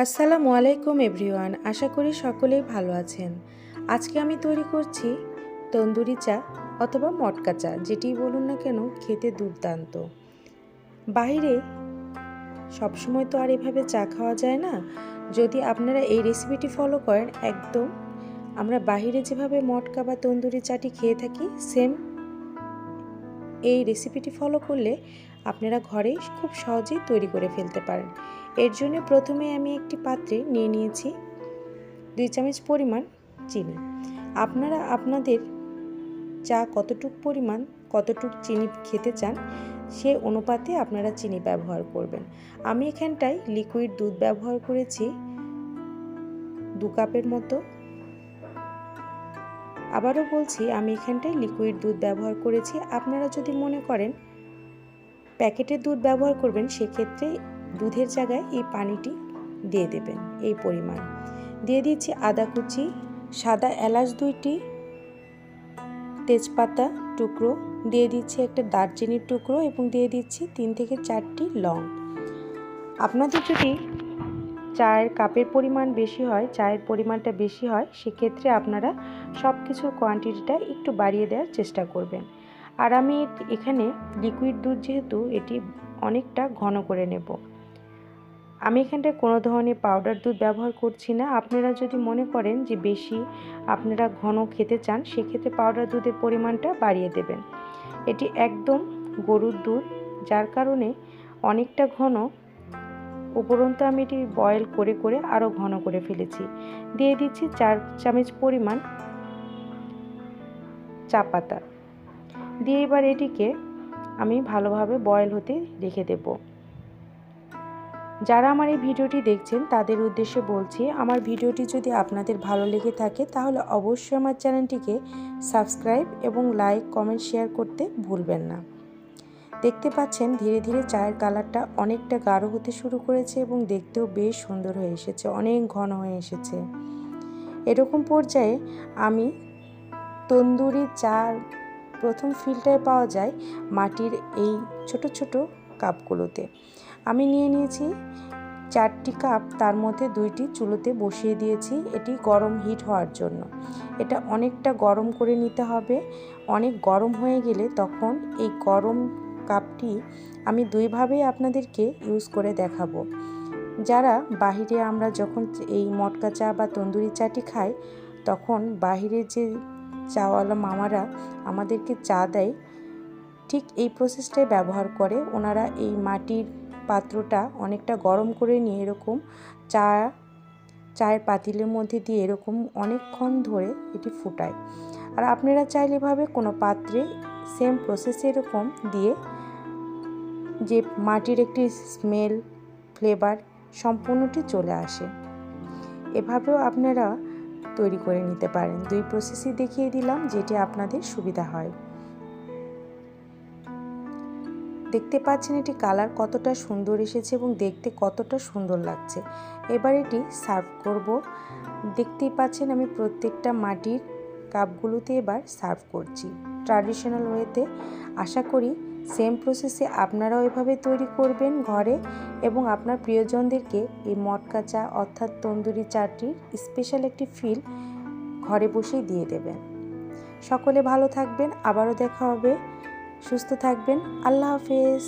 আসসালামু আলাইকুম এভরিওয়ান, আশা করি সকলেই ভালো আছেন। আজকে আমি তৈরি করছি তন্দুরি চা অথবা মটকা চা, যেটি বলুন না কেন খেতে দুর্দান্ত। বাইরে সবসময় তো আর এভাবে চা খাওয়া যায় না। যদি আপনারা এই রেসিপিটি ফলো করেন, একদম আমরা বাহিরে যেভাবে মটকা বা তন্দুরি চাটি খেয়ে থাকি, সেম এই রেসিপিটি ফলো করলে আপনারা ঘরেই খুব সহজেই তৈরি করে ফেলতে পারেন। এর জন্য প্রথমে আমি একটি পাত্রে নিয়ে নিয়েছি দুই চামচ পরিমাণ চিনি। আপনারা আপনাদের চা কতটুক পরিমাণ, কতটুক চিনি খেতে চান, সে অনুপাতে আপনারা চিনি ব্যবহার করবেন। আমি এখানটায় লিকুইড দুধ ব্যবহার করেছি, দু কাপের মতো। আবারও বলছি, আমি এখানটায় লিকুইড দুধ ব্যবহার করেছি। আপনারা যদি মনে করেন প্যাকেটের দুধ ব্যবহার করবেন, সেক্ষেত্রে দুধের জায়গায় এই পানিটি দিয়ে দেবেন, এই পরিমাণ। দিয়ে দিচ্ছি আদা কুচি, সাদা এলাচ দুইটি, তেজপাতা টুকরো, দিয়ে দিচ্ছি একটা দারচিনির টুকরো এবং দিয়ে দিচ্ছি তিন থেকে চারটি লং। আপনাদের যদি চায়ের কাপের পরিমাণ বেশি হয়, চায়ের পরিমাণটা বেশি হয়, সেক্ষেত্রে আপনারা সব কিছুর কোয়ান্টিটিটা একটু বাড়িয়ে দেওয়ার চেষ্টা করবেন। আর আমি এখানে লিকুইড দুধ যেহেতু, এটি অনেকটা ঘন করে নেব। আমি এখানটায় কোনো ধরনের পাউডার দুধ ব্যবহার করছি না। আপনারা যদি মনে করেন যে বেশি আপনারা ঘন খেতে চান, সেক্ষেত্রে পাউডার দুধের পরিমাণটা বাড়িয়ে দেবেন। এটি একদম গরুর দুধ, যার কারণে অনেকটা ঘন উপরন্ত আমি এটি বয়েল করে করে আরও ঘন করে ফেলেছি। দিয়ে দিচ্ছি চার চামচ পরিমাণ চা পাতা। দিয়ে এবার এটিকে আমি ভালোভাবে বয়েল হতে রেখে দেব। যারা আমার এই ভিডিওটি দেখছেন, তাদের উদ্দেশ্যে বলছি, আমার ভিডিওটি যদি আপনাদের ভালো লেগে থাকে, তাহলে অবশ্যই আমার চ্যানেলটিকে সাবস্ক্রাইব এবং লাইক কমেন্ট শেয়ার করতে ভুলবেন না। দেখতে পাচ্ছেন ধীরে ধীরে চায়ের কালারটা অনেকটা গাঢ় হতে শুরু করেছে এবং দেখতেও বেশ সুন্দর হয়ে এসেছে, অনেক ঘন হয়ে এসেছে। এরকম পর্যায়ে আমি তন্দুরি চা প্রথম ফিল্টারে পাওয়া যায় মাটির এই ছোট ছোট কাপগুলোতে। আমি নিয়ে নিয়েছি চারটি কাপ, তার মধ্যে দুইটি চুলোতে বসিয়ে দিয়েছি, এটি গরম হিট হওয়ার জন্য। এটা অনেকটা গরম করে নিতে হবে, অনেক গরম হয়ে গেলে তখন এই গরম কাপটি আমি দুইভাবেই আপনাদেরকে ইউজ করে দেখাবো। যারা বাহিরে আমরা যখন এই মটকা চা বা তন্দুরি চাটি খাই, তখন বাহিরে যে চাওয়ালা মামারা আমাদেরকে চা দেয়, ঠিক এই প্রসেসটাই ব্যবহার করে। ওনারা এই মাটির পাত্রটা অনেকটা গরম করে নিয়ে এরকম চা, চায়ের পাতিলের মধ্যে দিয়ে এরকম অনেকক্ষণ ধরে এটি ফুটায়। আর আপনারা চাইলে এভাবে কোনো পাত্রে সেম প্রসেস এরকম দিয়ে যে মাটির একটি স্মেল ফ্লেভার সম্পূর্ণটি চলে আসে। এভাবেও আপনারা তৈরি করে নিতে পারেন। দুই প্রসেসই দেখিয়ে দিলাম যেটি আপনাদের সুবিধা হয়। দেখতে পাচ্ছেন এটি কালার কতটা সুন্দর এসেছে এবং দেখতে কতটা সুন্দর লাগছে। এবার এটি সার্ভ করব। দেখতেই পাচ্ছেন আমি প্রত্যেকটা মাটির কাপগুলোতে এবার সার্ভ করছি। ট্র্যাডিশনাল ওয়েতে আশা করি সেম প্রসেসে আপনারাও এভাবে তৈরি করবেন ঘরে এবং আপনার প্রিয়জনদেরকে এই মটকা চা অর্থাৎ তন্দুরি চাটির স্পেশাল একটি ফিল ঘরে বসেই দিয়ে দেবেন। সকলে ভালো থাকবেন, আবারও দেখা হবে। সুস্থ থাকবেন। আল্লাহ হাফেজ।